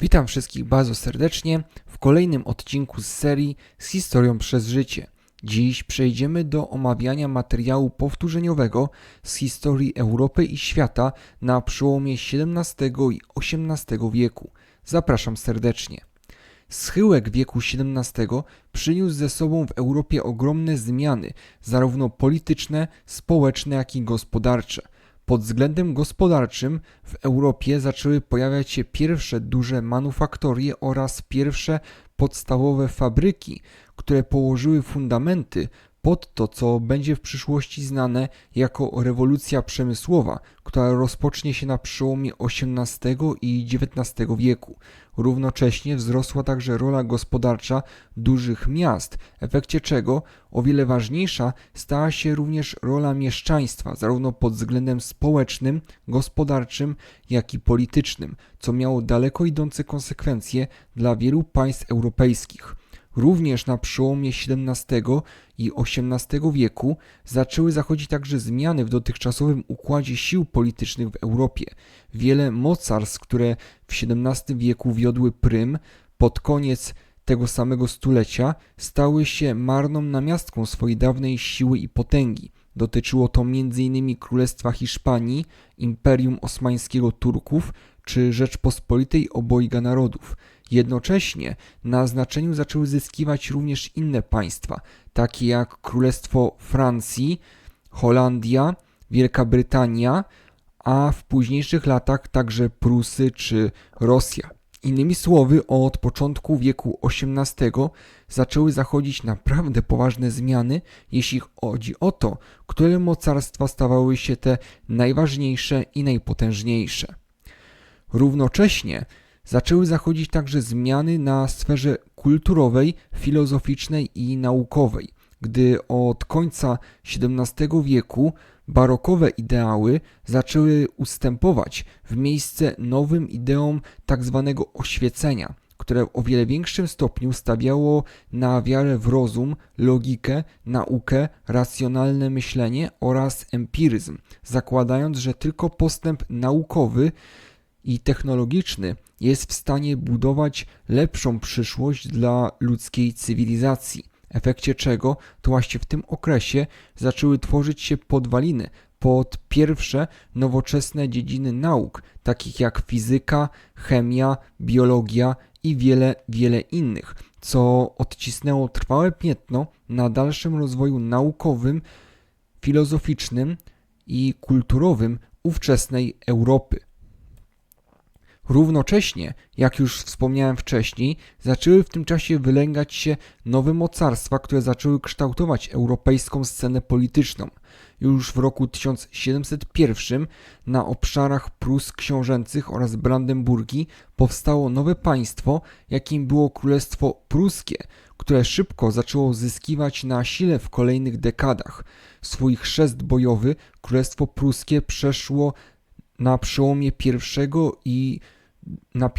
Witam wszystkich bardzo serdecznie w kolejnym odcinku z serii z historią przez życie. Dziś przejdziemy do omawiania materiału powtórzeniowego z historii Europy i świata na przełomie XVII i XVIII wieku. Zapraszam serdecznie. Schyłek wieku XVII przyniósł ze sobą w Europie ogromne zmiany, zarówno polityczne, społeczne, jak i gospodarcze. Pod względem gospodarczym w Europie zaczęły pojawiać się pierwsze duże manufaktorie oraz pierwsze podstawowe fabryki, które położyły fundamenty pod to, co będzie w przyszłości znane jako rewolucja przemysłowa, która rozpocznie się na przełomie XVIII i XIX wieku. Równocześnie wzrosła także rola gospodarcza dużych miast, w efekcie czego o wiele ważniejsza stała się również rola mieszczaństwa, zarówno pod względem społecznym, gospodarczym, jak i politycznym, co miało daleko idące konsekwencje dla wielu państw europejskich. Również na przełomie XVII i XVIII wieku zaczęły zachodzić także zmiany w dotychczasowym układzie sił politycznych w Europie. Wiele mocarstw, które w XVII wieku wiodły prym, pod koniec tego samego stulecia stały się marną namiastką swojej dawnej siły i potęgi. Dotyczyło to m.in. Królestwa Hiszpanii, Imperium Osmańskiego Turków czy Rzeczpospolitej Obojga Narodów. Jednocześnie na znaczeniu zaczęły zyskiwać również inne państwa, takie jak Królestwo Francji, Holandia, Wielka Brytania, a w późniejszych latach także Prusy czy Rosja. Innymi słowy, od początku wieku XVIII zaczęły zachodzić naprawdę poważne zmiany, jeśli chodzi o to, które mocarstwa stawały się te najważniejsze i najpotężniejsze. Równocześnie zaczęły zachodzić także zmiany na sferze kulturowej, filozoficznej i naukowej, gdy od końca XVII wieku barokowe ideały zaczęły ustępować w miejsce nowym ideom tzw. Tak oświecenia, które w o wiele większym stopniu stawiało na wiarę w rozum, logikę, naukę, racjonalne myślenie oraz empiryzm, zakładając, że tylko postęp naukowy i technologiczny jest w stanie budować lepszą przyszłość dla ludzkiej cywilizacji. Efekcie czego to właśnie w tym okresie zaczęły tworzyć się podwaliny pod pierwsze nowoczesne dziedziny nauk, takich jak fizyka, chemia, biologia i wiele, wiele innych, co odcisnęło trwałe piętno na dalszym rozwoju naukowym, filozoficznym i kulturowym ówczesnej Europy. Równocześnie, jak już wspomniałem wcześniej, zaczęły w tym czasie wylęgać się nowe mocarstwa, które zaczęły kształtować europejską scenę polityczną. Już w roku 1701 na obszarach Prus książęcych oraz Brandenburgii powstało nowe państwo, jakim było Królestwo Pruskie, które szybko zaczęło zyskiwać na sile w kolejnych dekadach. Swój chrzest bojowy Królestwo Pruskie przeszło na przełomie pierwszego i na,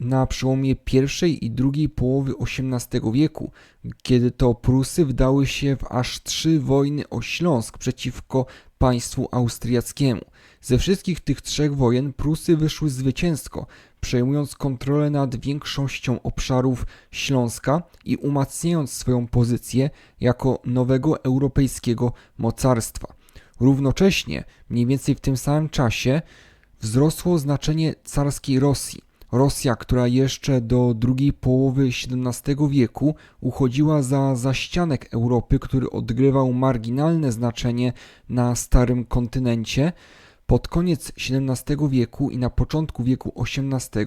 na przełomie pierwszej i drugiej połowy XVIII wieku, kiedy to Prusy wdały się w aż trzy wojny o Śląsk przeciwko państwu austriackiemu. Ze wszystkich tych trzech wojen Prusy wyszły zwycięsko, przejmując kontrolę nad większością obszarów Śląska i umacniając swoją pozycję jako nowego europejskiego mocarstwa. Równocześnie, mniej więcej w tym samym czasie, wzrosło znaczenie carskiej Rosji. Rosja, która jeszcze do drugiej połowy XVII wieku uchodziła za zaścianek Europy, który odgrywał marginalne znaczenie na starym kontynencie, pod koniec XVII wieku i na początku wieku XVIII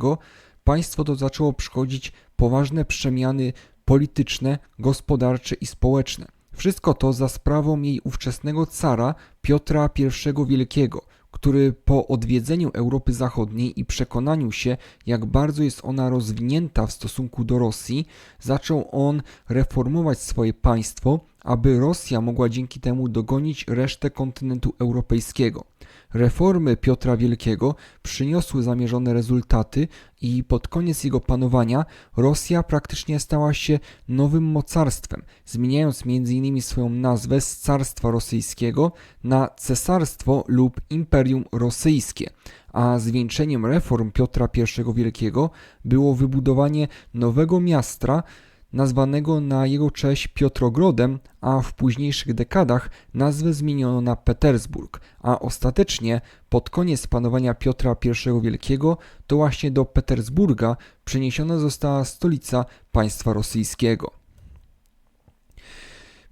państwo to zaczęło przychodzić poważne przemiany polityczne, gospodarcze i społeczne. Wszystko to za sprawą jej ówczesnego cara Piotra I Wielkiego – który po odwiedzeniu Europy Zachodniej i przekonaniu się, jak bardzo jest ona rozwinięta w stosunku do Rosji, zaczął on reformować swoje państwo, aby Rosja mogła dzięki temu dogonić resztę kontynentu europejskiego. Reformy Piotra Wielkiego przyniosły zamierzone rezultaty i pod koniec jego panowania Rosja praktycznie stała się nowym mocarstwem, zmieniając m.in. swoją nazwę z Carstwa Rosyjskiego na Cesarstwo lub Imperium Rosyjskie, a zwieńczeniem reform Piotra I Wielkiego było wybudowanie nowego miasta, nazwanego na jego cześć Piotrogrodem, a w późniejszych dekadach nazwę zmieniono na Petersburg, a ostatecznie pod koniec panowania Piotra I Wielkiego to właśnie do Petersburga przeniesiona została stolica państwa rosyjskiego.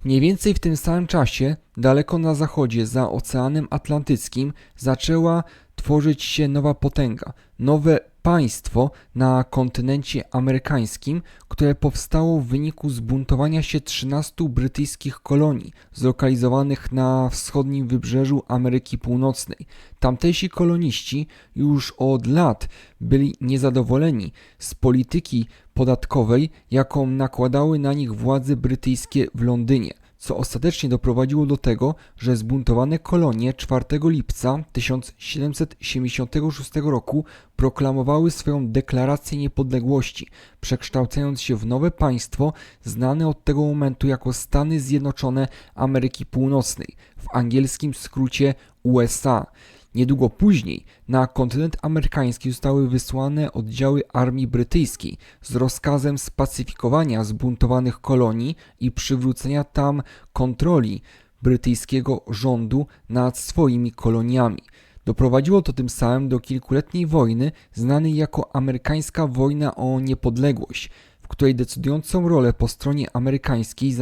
Mniej więcej w tym samym czasie, daleko na zachodzie, za Oceanem Atlantyckim, zaczęła tworzyć się nowa potęga, nowe państwo na kontynencie amerykańskim, które powstało w wyniku zbuntowania się 13 brytyjskich kolonii zlokalizowanych na wschodnim wybrzeżu Ameryki Północnej. Tamtejsi koloniści już od lat byli niezadowoleni z polityki podatkowej, jaką nakładały na nich władze brytyjskie w Londynie co ostatecznie doprowadziło do tego, że zbuntowane kolonie 4 lipca 1776 roku proklamowały swoją deklarację niepodległości, przekształcając się w nowe państwo znane od tego momentu jako Stany Zjednoczone Ameryki Północnej, w angielskim skrócie USA. Niedługo później na kontynent amerykański zostały wysłane oddziały armii brytyjskiej z rozkazem spacyfikowania zbuntowanych kolonii i przywrócenia tam kontroli brytyjskiego rządu nad swoimi koloniami. Doprowadziło to tym samym do kilkuletniej wojny znanej jako amerykańska wojna o niepodległość, w której decydującą rolę po stronie amerykańskiej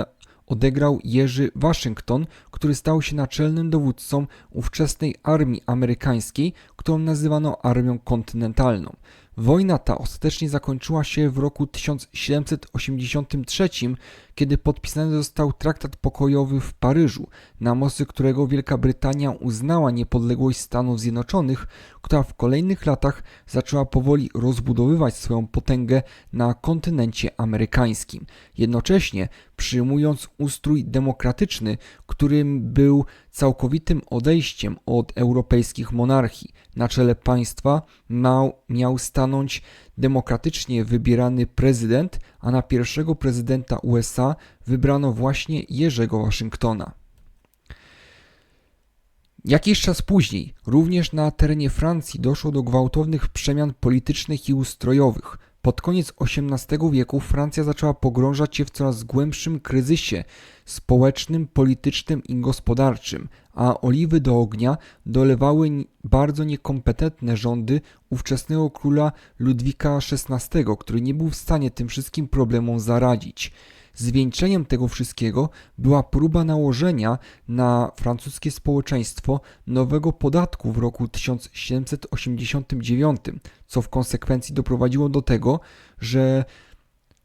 odegrał Jerzy Waszyngton, który stał się naczelnym dowódcą ówczesnej armii amerykańskiej, którą nazywano Armią Kontynentalną. Wojna ta ostatecznie zakończyła się w roku 1783, kiedy podpisany został traktat pokojowy w Paryżu, na mocy którego Wielka Brytania uznała niepodległość Stanów Zjednoczonych, która w kolejnych latach zaczęła powoli rozbudowywać swoją potęgę na kontynencie amerykańskim, jednocześnie przyjmując ustrój demokratyczny, którym był całkowitym odejściem od europejskich monarchii. Na czele państwa miał, stanąć demokratycznie wybierany prezydent, a na pierwszego prezydenta USA wybrano właśnie Jerzego Waszyngtona. Jakiś czas później, również na terenie Francji doszło do gwałtownych przemian politycznych i ustrojowych. Pod koniec XVIII wieku Francja zaczęła pogrążać się w coraz głębszym kryzysie społecznym, politycznym i gospodarczym, a oliwy do ognia dolewały bardzo niekompetentne rządy ówczesnego króla Ludwika XVI, który nie był w stanie tym wszystkim problemom zaradzić. Zwieńczeniem tego wszystkiego była próba nałożenia na francuskie społeczeństwo nowego podatku w roku 1789, co w konsekwencji doprowadziło do tego, że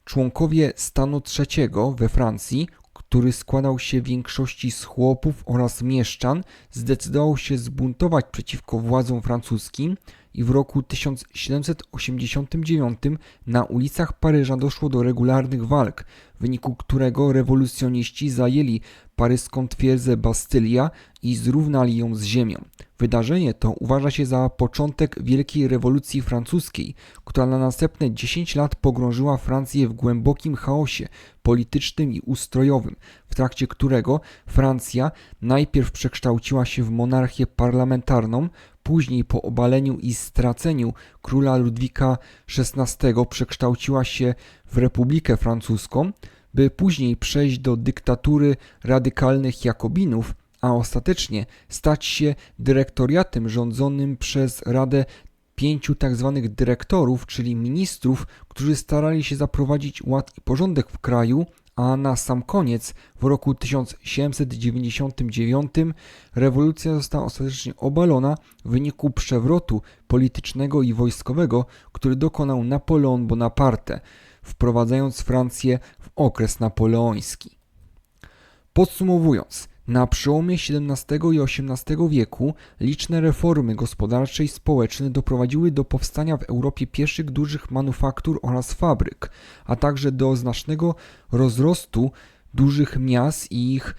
członkowie stanu trzeciego we Francji, który składał się w większości z chłopów oraz mieszczan, zdecydował się zbuntować przeciwko władzom francuskim i w roku 1789 na ulicach Paryża doszło do regularnych walk, w wyniku którego rewolucjoniści zajęli paryską twierdzę Bastylia i zrównali ją z ziemią. Wydarzenie to uważa się za początek Wielkiej Rewolucji Francuskiej, która na następne 10 lat pogrążyła Francję w głębokim chaosie politycznym i ustrojowym, w trakcie którego Francja najpierw przekształciła się w monarchię parlamentarną, później po obaleniu i straceniu króla Ludwika XVI przekształciła się w Republikę Francuską, by później przejść do dyktatury radykalnych Jakobinów, a ostatecznie stać się dyrektoriatem rządzonym przez Radę pięciu tzw. Tak dyrektorów, czyli ministrów, którzy starali się zaprowadzić ład i porządek w kraju, a na sam koniec, w roku 1799, rewolucja została ostatecznie obalona w wyniku przewrotu politycznego i wojskowego, który dokonał Napoleon Bonaparte, wprowadzając Francję w okres napoleoński. Podsumowując, na przełomie XVII i XVIII wieku liczne reformy gospodarcze i społeczne doprowadziły do powstania w Europie pierwszych dużych manufaktur oraz fabryk, a także do znacznego rozrostu dużych miast i ich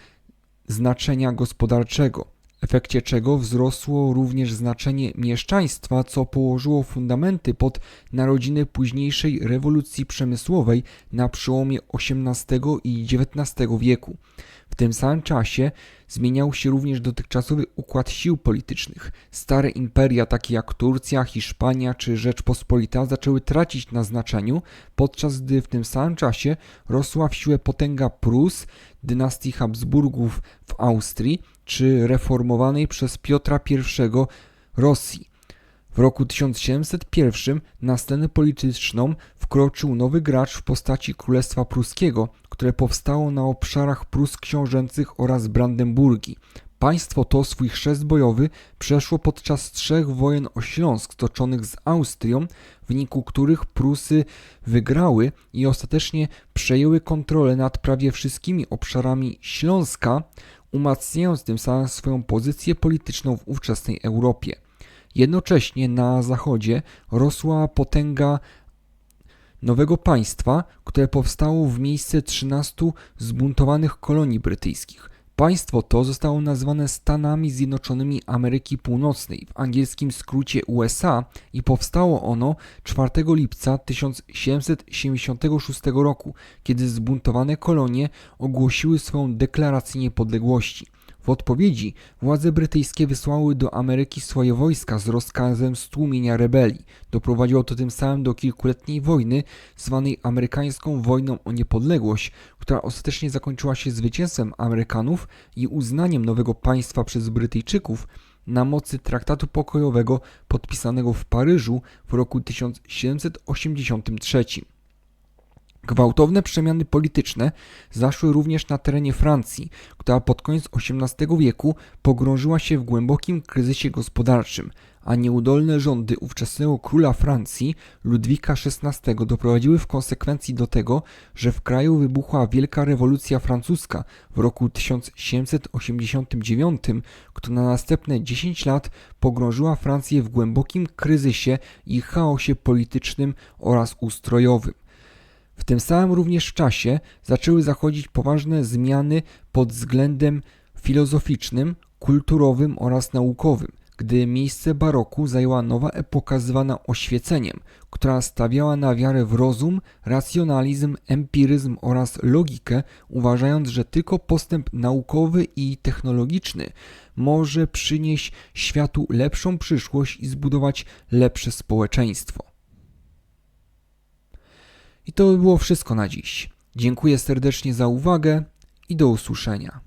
znaczenia gospodarczego, efekcie czego wzrosło również znaczenie mieszczaństwa, co położyło fundamenty pod narodziny późniejszej rewolucji przemysłowej na przełomie XVIII i XIX wieku. W tym samym czasie zmieniał się również dotychczasowy układ sił politycznych. Stare imperia, takie jak Turcja, Hiszpania czy Rzeczpospolita, zaczęły tracić na znaczeniu, podczas gdy w tym samym czasie rosła w siłę potęga Prus, dynastii Habsburgów w Austrii czy reformowanej przez Piotra I Rosji. W roku 1701 na scenę polityczną wkroczył nowy gracz w postaci Królestwa Pruskiego, które powstało na obszarach Prus książęcych oraz Brandenburgii. Państwo to swój chrzest bojowy przeszło podczas trzech wojen o Śląsk toczonych z Austrią, w wyniku których Prusy wygrały i ostatecznie przejęły kontrolę nad prawie wszystkimi obszarami Śląska, umacniając tym samym swoją pozycję polityczną w ówczesnej Europie. Jednocześnie na zachodzie rosła potęga nowego państwa, które powstało w miejsce 13 zbuntowanych kolonii brytyjskich. Państwo to zostało nazwane Stanami Zjednoczonymi Ameryki Północnej, w angielskim skrócie USA, i powstało ono 4 lipca 1776 roku, kiedy zbuntowane kolonie ogłosiły swoją deklarację niepodległości. W odpowiedzi władze brytyjskie wysłały do Ameryki swoje wojska z rozkazem stłumienia rebelii. Doprowadziło to tym samym do kilkuletniej wojny, zwanej amerykańską wojną o niepodległość, która ostatecznie zakończyła się zwycięstwem Amerykanów i uznaniem nowego państwa przez Brytyjczyków na mocy traktatu pokojowego podpisanego w Paryżu w roku 1783. Gwałtowne przemiany polityczne zaszły również na terenie Francji, która pod koniec XVIII wieku pogrążyła się w głębokim kryzysie gospodarczym, a nieudolne rządy ówczesnego króla Francji Ludwika XVI doprowadziły w konsekwencji do tego, że w kraju wybuchła Wielka Rewolucja Francuska w roku 1789, która na następne 10 lat pogrążyła Francję w głębokim kryzysie i chaosie politycznym oraz ustrojowym. W tym samym również czasie zaczęły zachodzić poważne zmiany pod względem filozoficznym, kulturowym oraz naukowym, gdy miejsce baroku zajęła nowa epoka zwana oświeceniem, która stawiała na wiarę w rozum, racjonalizm, empiryzm oraz logikę, uważając, że tylko postęp naukowy i technologiczny może przynieść światu lepszą przyszłość i zbudować lepsze społeczeństwo. I to by było wszystko na dziś. Dziękuję serdecznie za uwagę i do usłyszenia.